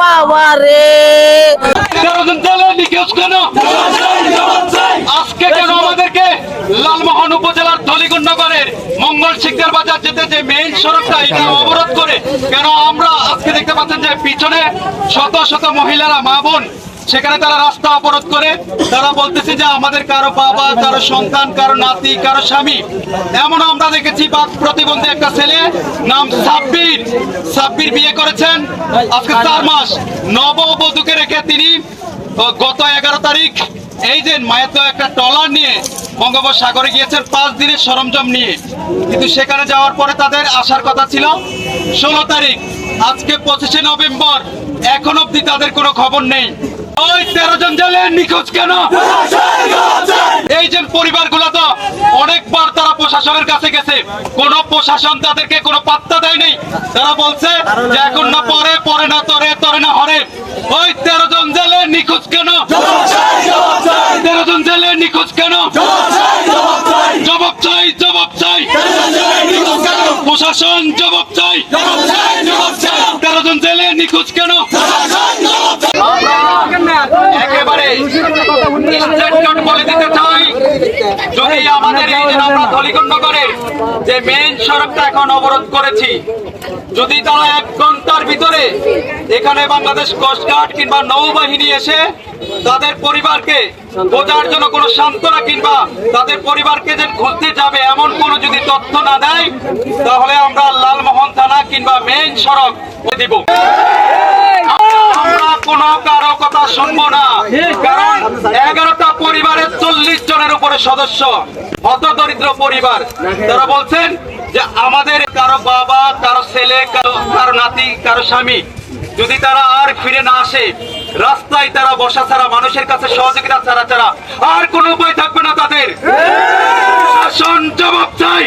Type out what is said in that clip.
বাবা রে আজকে কেন আমাদেরকে লালমোহন উপজেলার ধলিগুন নগরের মঙ্গল শিকদার বাজার যেতে যে মেইন সড়কটা এটা অবরোধ করে, কেন আমরা আজকে দেখতে পাচ্ছেন যে পিছনে শত শত মহিলারা, মা বোন সেখানে তারা রাস্তা অবরোধ করে। তারা বলতেছে যে আমাদের কারও বাবা, কারও সন্তান, কারও নাতি, কারও স্বামী। এমন আমরা দেখেছি বাক প্রতিবন্ধী একটা ছেলে নাম সাব্বির। সাব্বির বিয়ে করেছেন আজকে চার মাস। নববধূকে রেখে তিনি গত এগারো তারিখ এই যে মায়ের তো একটা ট্রলার নিয়ে বঙ্গোপসাগরে গিয়েছেন পাঁচ দিনের সরঞ্জাম নিয়ে। কিন্তু সেখানে যাওয়ার পরে তাদের আসার কথা ছিল ষোলো তারিখ। আজকে পঁচিশে নভেম্বর। এখন অব্দি তাদের কোনো খবর নেই। ওই তেরো জন জেলে নিখোঁজ কেন? এই যে পরিবারগুলো তো অনেকবার তারা প্রশাসনের কাছে গেছে। কোন প্রশাসন তাদেরকে কোনো পাত্তা দেয়নি। তারা বলছে যে এখন না পরে পরে না তরে তরে না হরে। ওই তেরো জন জেলে নিখোঁজ কেন? তেরো জন জেলে নিখোঁজ কেন? জবাব চাই জবাব চাই। প্রশাসন, জবাব চাই। তেরো জন জেলে নিখোঁজ কেন? স্টেটমেন্ট বলে দিতে চাই যদি আমাদের এই যে আমরা ধলিগণ নগরের যে মেইন সড়কটা এখন অবরোধ করেছি। যদি তারা এক ঘণ্টার ভিতরে এখানে বাংলাদেশ কোস্টগার্ড কিংবা নৌবাহিনী এসে তাদের পরিবারকে বোঝার জন্য কোনো সান্ত্বনা কিংবা তাদের পরিবারকে যে খুঁজতে যাবে এমন কোনো যদি তথ্য না দেয় তাহলে আমরা লালমোহন থানা কিংবা মেইন সড়ক দিব। আমরা কোনো কারও শুনব না। কারণ এগারোটা পরিবারের চল্লিশ জনের উপরে সদস্য হত দরিদ্র পরিবার। তারা বলছেন যে আমাদের কারও বাবা কারও ছেলে কারও কারও নাতি কারও স্বামী যদি তারা আর ফিরে না আসে রাস্তায় তারা বসা ছাড়া মানুষের কাছে সহযোগিতা ছাড়া ছাড়া আর কোনো উপায় থাকবে না তাদের। শাসন জবাব চাই।